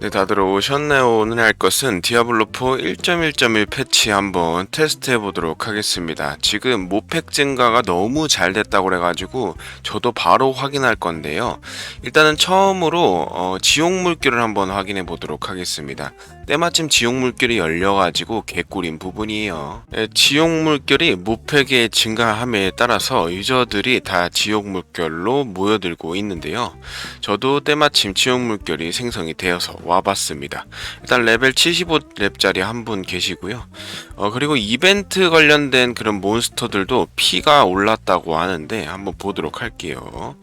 네, 다들 오셨네요. 오늘 할 것은 디아블로4 1.1.1 패치 한번 테스트 해보도록 하겠습니다. 지금 모팩 증가가 너무 잘 됐다고 그래가지고 저도 바로 확인할 건데요. 일단은 처음으로 어, 지옥 물결을 한번 확인해 보도록 하겠습니다. 때마침 지옥 물결이 열려가지고 개꿀인 부분이에요. 예, 지옥 물결이 모팩의 증가함에 따라서 유저들이 다 지옥 물결로 모여들고 있는데요. 저도 때마침 지옥 물결이 생성이 되어서 와봤습니다. 일단 레벨 75렙짜리 한 분 계시고요. 어, 그리고 이벤트 관련된 그런 몬스터들도 피가 올랐다고 하는데 한번 보도록 할게요.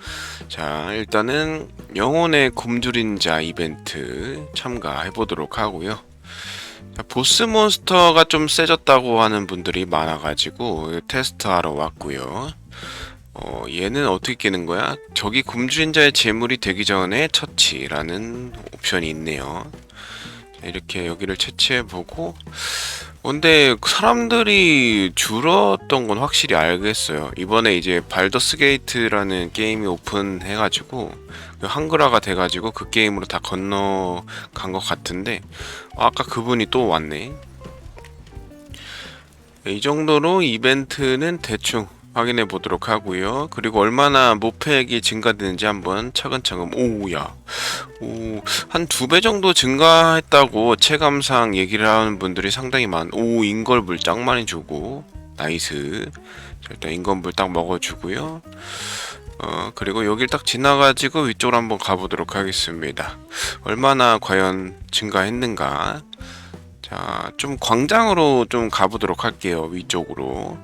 자, 일단은 영혼의 굶주린 자 이벤트 참가해 보도록 하고요. 자, 보스 몬스터가 좀 세졌다고 하는 분들이 많아가지고 테스트하러 왔고요. 어, 얘는 어떻게 깨는 거야? 저기 굶주린 자의 재물이 되기 전에 처치라는 옵션이 있네요. 자, 이렇게 여기를 채취해보고 근데 사람들이 줄었던 건 확실히 알겠어요. 이번에 이제 발더스 게이트라는 게임이 오픈해가지고 그 한글화가 돼가지고 그 게임으로 다 건너간 것 같은데 아, 아까 그분이 또 왔네. 이 정도로 이벤트는 대충 확인해 보도록 하고요. 그리고 얼마나 모팩이 증가되는지 한번 차근차근 오야 오, 한 두 배 정도 증가했다고 체감상 얘기를 하는 분들이 상당히 많. 오, 인걸불 짱 많이 주고 나이스. 자, 일단 인걸불 딱 먹어주고요. 어, 그리고 여길 딱 지나가지고 위쪽으로 한번 가보도록 하겠습니다. 얼마나 과연 증가했는가. 자, 좀 광장으로 좀 가보도록 할게요. 위쪽으로.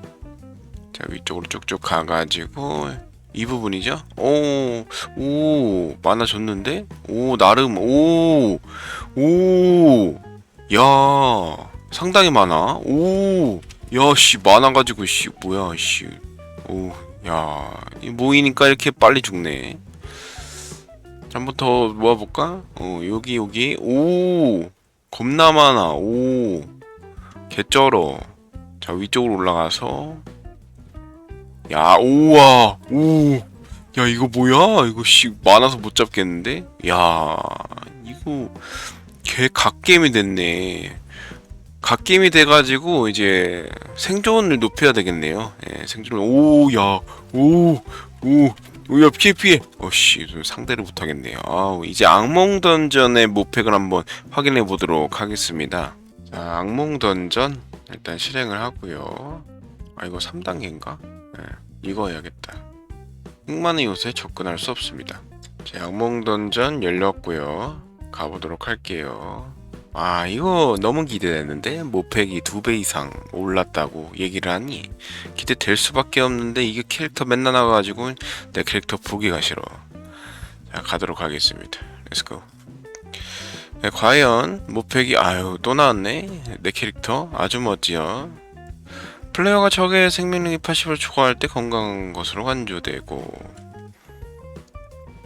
자, 위쪽으로 쭉쭉 가가지고 이 부분이죠? 오, 오, 많아졌는데? 오, 나름, 오, 오, 야, 상당히 많아. 오, 야, 씨, 많아가지고, 씨, 뭐야, 씨. 오, 야, 이 모이니까 이렇게 빨리 죽네. 자, 한번 더 모아볼까? 어, 여기, 여기, 오, 겁나 많아. 오, 개쩔어. 자, 위쪽으로 올라가서, 야, 우와, 오, 야, 이거 뭐야? 이거 씨 많아서 못 잡겠는데? 야, 이거 개 갓게임이 됐네. 갓게임이 돼가지고 이제 생존을 높여야 되겠네요. 예, 생존을 오, 야, 오, 오. 오, 야, 피해, 피해. 어씨, 좀 상대를 못하겠네요. 아우, 이제 악몽 던전의 모팩을 한번 확인해 보도록 하겠습니다. 자, 악몽 던전 일단 실행을 하고요. 아, 이거 3단계인가? 네, 이거 해야겠다. 흑마의 요새 접근할 수 없습니다. 제 악몽 던전 열렸고요. 가보도록 할게요. 아 이거 너무 기대되는데 모팩이 두 배 이상 올랐다고 얘기를 하니 기대될 수밖에 없는데 이게 캐릭터 맨날 나와가지고 내 캐릭터 보기가 싫어. 자 가도록 하겠습니다. 렛츠고. 네, 과연 모팩이 아유 또 나왔네 내 캐릭터 아주 멋지요. 플레이어가 적의 생명력이 80을 초과할 때 건강한 것으로 간주되고.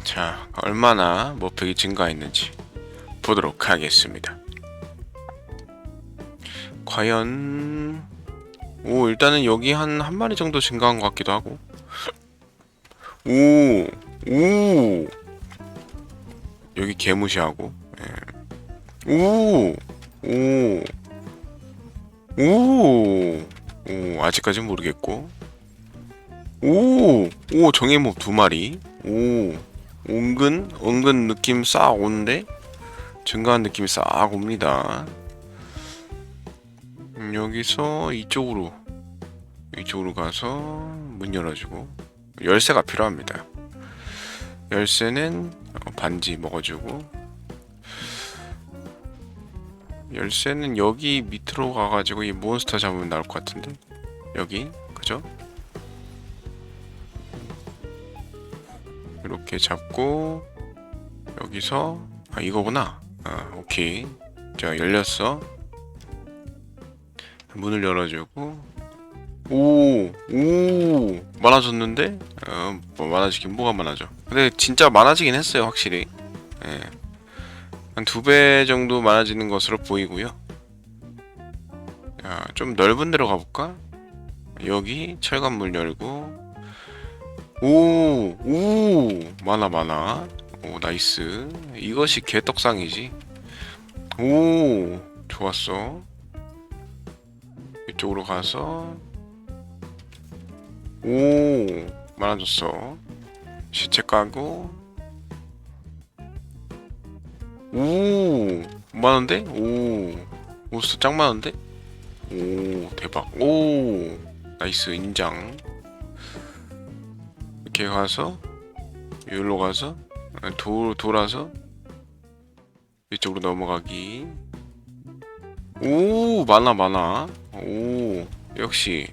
자 얼마나 모팩이 증가했는지 보도록 하겠습니다. 과연 오 일단은 여기 한 한 마리 정도 증가한 것 같기도 하고. 오 오. 여기 개무시하고 오오오 오. 오, 아직까진 모르겠고. 오, 오, 정해몹 두 마리. 오, 은근, 은근 느낌 싹 오는데? 증가한 느낌이 싹 옵니다. 음, 여기서 이쪽으로, 이쪽으로 가서 문 열어주고, 열쇠가 필요합니다. 열쇠는 어, 반지 먹어주고, 열쇠는 여기 밑으로 가가지고 이 몬스터 잡으면 나올 것 같은데 여기 그죠? 이렇게 잡고 여기서 아 이거구나 아 오케이 자 열렸어 문을 열어주고 오, 오, 많아졌는데? 어, 뭐 많아지긴 뭐가 많아져. 근데 진짜 많아지긴 했어요, 확실히. 예. 한두 배 정도 많아지는 것으로 보이고요. 야, 좀 넓은 데로 가볼까? 여기 철관문 열고. 오, 오, 많아 많아. 오, 나이스. 이것이 개떡상이지. 오 좋았어. 이쪽으로 가서. 오 많아졌어. 시체 까고. 오 많은데? 오 몬스터 짱 많은데? 오 대박. 오 나이스 인장 이렇게 가서 여기로 가서 아, 도, 돌아서 이쪽으로 넘어가기. 오 많아 많아. 오 역시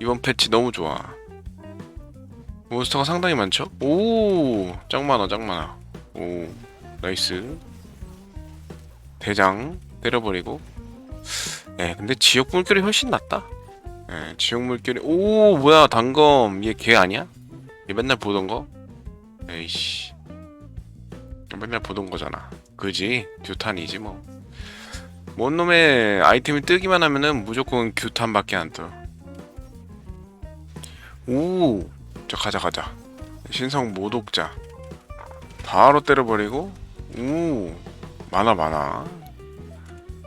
이번 패치 너무 좋아. 몬스터가 상당히 많죠? 오짱 많아 짱 많아. 오 나이스. 대장 때려버리고. 예 근데 지역 물결이 훨씬 낫다 예 지역 물결이 오 뭐야 단검 얘 걔 아니야 얘 맨날 보던 거 에이씨 맨날 보던 거잖아 그지 규탄이지 뭐. 뭔 놈의 아이템이 뜨기만 하면은 무조건 규탄밖에 안 떠. 오, 자 가자 가자. 신성 모독자. 바로 때려버리고. 오, 많아 많아.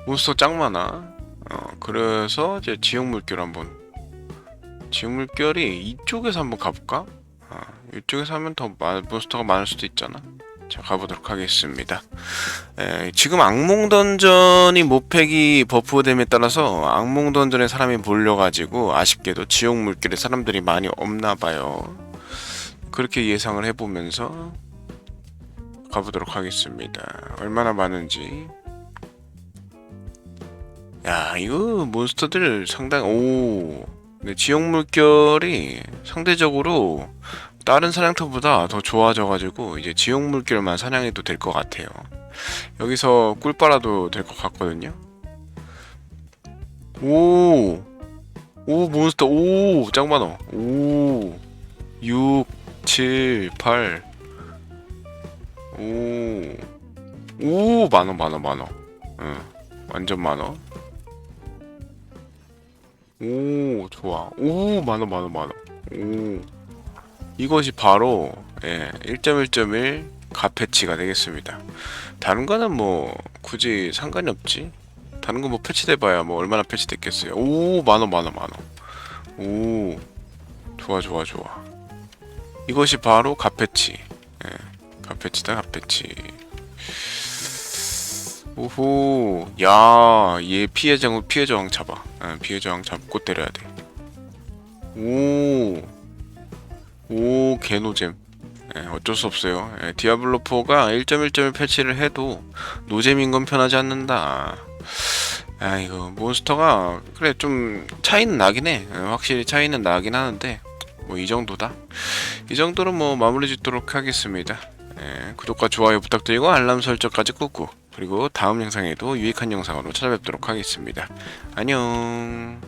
몬스터 짱 많아. 어, 그래서 이제 지역 물결 한번. 지역 물결이 이쪽에서 한번 가볼까? 아, 이쪽에서 하면 더 많, 몬스터가 많을 수도 있잖아. 자 가보도록 하겠습니다. 에, 지금 악몽 던전이 모팩이 버프됨에 따라서 악몽 던전에 사람이 몰려가지고 아쉽게도 지옥 물길에 사람들이 많이 없나 봐요. 그렇게 예상을 해보면서 가보도록 하겠습니다. 얼마나 많은지. 야 이거 몬스터들 상당히 오 네, 지옥 물결이 상대적으로 다른 사냥터보다 더 좋아져가지고 이제 지옥 물결만 사냥해도 될 것 같아요. 여기서 꿀 빨아도 될 것 같거든요. 오, 오 몬스터 오, 짱 많아. 오, 6, 7, 8, 오, 오 많아 많아 많아. 응, 완전 많아. 오, 좋아. 오, 많아 많아 많아. 오. 이것이 바로 예, 1.1.1 가패치가 되겠습니다. 다른 거는 뭐 굳이 상관이 없지. 다른 거 뭐 패치돼봐야 뭐 얼마나 패치됐겠어요. 오 많어 많어 많어. 오 좋아 좋아 좋아. 이것이 바로 가패치. 예, 가패치다 가패치. 오호 야 얘 피해 저항 피해 저항 잡아. 예, 피해 저항 잡고 때려야 돼. 오오 개노잼. 예, 어쩔 수 없어요. 예, 디아블로4가 1.1.1 패치를 해도 노잼인 건 편하지 않는다. 아 이거 몬스터가 그래 좀 차이는 나긴 해. 예, 확실히 차이는 나긴 하는데 뭐 이 정도다. 이 정도로 뭐 마무리 짓도록 하겠습니다. 예, 구독과 좋아요 부탁드리고 알람 설정까지 꾹꾹 그리고 다음 영상에도 유익한 영상으로 찾아뵙도록 하겠습니다. 안녕